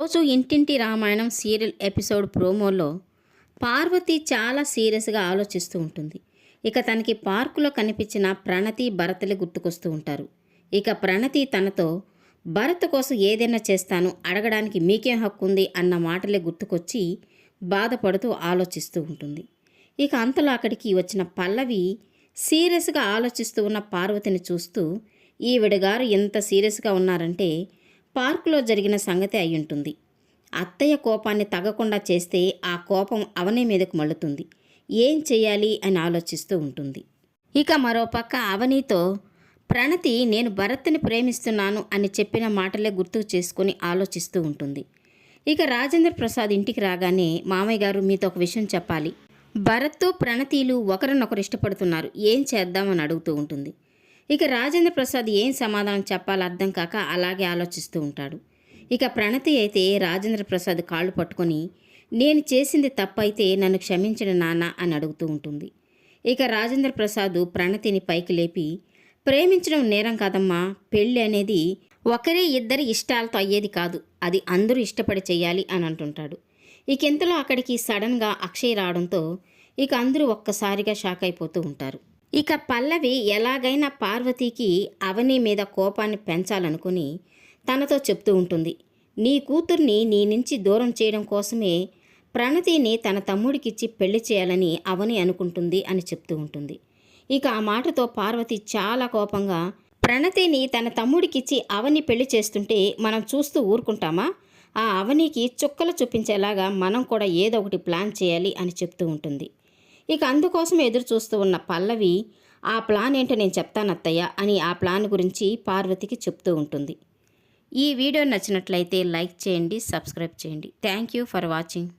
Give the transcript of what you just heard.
రోజు ఇంటింటి Ramayanam serial episode ప్రోమోలో పార్వతి చాలా సీరియస్గా ఆలోచిస్తూ ఉంటుంది. ఇక తనకి పార్కులో కనిపించిన ప్రణతి భరతలే గుర్తుకొస్తూ ఉంటారు. ఇక ప్రణతి తనతో భరత్ కోసం ఏదైనా చేస్తాను అడగడానికి మీకేం హక్కు ఉంది అన్న మాటలే గుర్తుకొచ్చి బాధపడుతూ ఆలోచిస్తూ ఉంటుంది. ఇక అంతలో అక్కడికి వచ్చిన పల్లవి సీరియస్గా ఆలోచిస్తూ ఉన్న పార్వతిని చూస్తూ ఈవిడ గారు ఎంత సీరియస్గా ఉన్నారంటే పార్కులో జరిగిన సంగతి అయి ఉంటుంది అత్తయ్య కోపాన్ని తగ్గకుండా చేస్తే ఆ కోపం అవని మీదకు మళ్ళుతుంది. ఏం చేయాలి అని ఆలోచిస్తూ ఉంటుంది. ఇక మరోపక్క అవనీతో ప్రణతి నేను భరత్ని ప్రేమిస్తున్నాను అని చెప్పిన మాటలే గుర్తుకు చేసుకొని ఆలోచిస్తూ ఉంటుంది. ఇక రాజేంద్ర ప్రసాద్ ఇంటికి రాగానే మామయ్య గారు మీతో ఒక విషయం చెప్పాలి. భరత్తు ప్రణతిలు ఒకరినొకరు ఇష్టపడుతున్నారు. ఏం చేద్దామని అడుగుతూ ఉంటుంది. ఇక రాజేంద్ర ప్రసాద్ ఏం సమాధానం చెప్పాలో అర్థం కాక అలాగే ఆలోచిస్తూ ఉంటాడు. ఇక ప్రణతి అయితే రాజేంద్ర ప్రసాద్ కాళ్ళు పట్టుకొని నేను చేసింది తప్పైతే నన్ను క్షమించిన నాన్న అని అడుగుతూ ఉంటుంది. ఇక రాజేంద్ర ప్రసాద్ ప్రణతిని పైకి లేపి ప్రేమించడం నేరం కాదమ్మా. పెళ్ళి అనేది ఒకరే ఇద్దరి ఇష్టాలతో అయ్యేది కాదు. అది అందరూ ఇష్టపడి చేయాలి అని అంటుంటాడు. ఇక ఇంతలో అక్కడికి సడన్గా అక్షయ్ రావడంతో ఇక అందరూ ఒక్కసారిగా షాక్ అయిపోతూ ఉంటారు. ఇక పల్లవి ఎలాగైనా పార్వతీకి అవని మీద కోపాన్ని పెంచాలనుకుని తనతో చెప్తూ ఉంటుంది. నీ కూతుర్ని నీ నుంచి దూరం చేయడం కోసమే ప్రణతిని తన తమ్ముడికిచ్చి పెళ్ళి చేయాలని అవని అనుకుంటుంది అని చెప్తూ ఉంటుంది. ఇక ఆ మాటతో పార్వతి చాలా కోపంగా ప్రణతిని తన తమ్ముడికిచ్చి అవని పెళ్ళి చేస్తుంటే మనం చూస్తూ ఊరుకుంటామా? ఆ అవనికి చుక్కలు చూపించేలాగా మనం కూడా ఏదో ఒకటి ప్లాన్ చేయాలి అని చెప్తూ ఉంటుంది. ఇక అందుకోసం ఎదురు చూస్తూ ఉన్న పల్లవి ఆ ప్లాన్ ఏంటో నేను చెప్తాను అత్తయ్య అని ఆ ప్లాన్ గురించి పార్వతికి చెప్తూ ఉంటుంది. ఈ వీడియో నచ్చినట్లయితే లైక్ చేయండి సబ్స్క్రైబ్ చేయండి. Thank you for watching.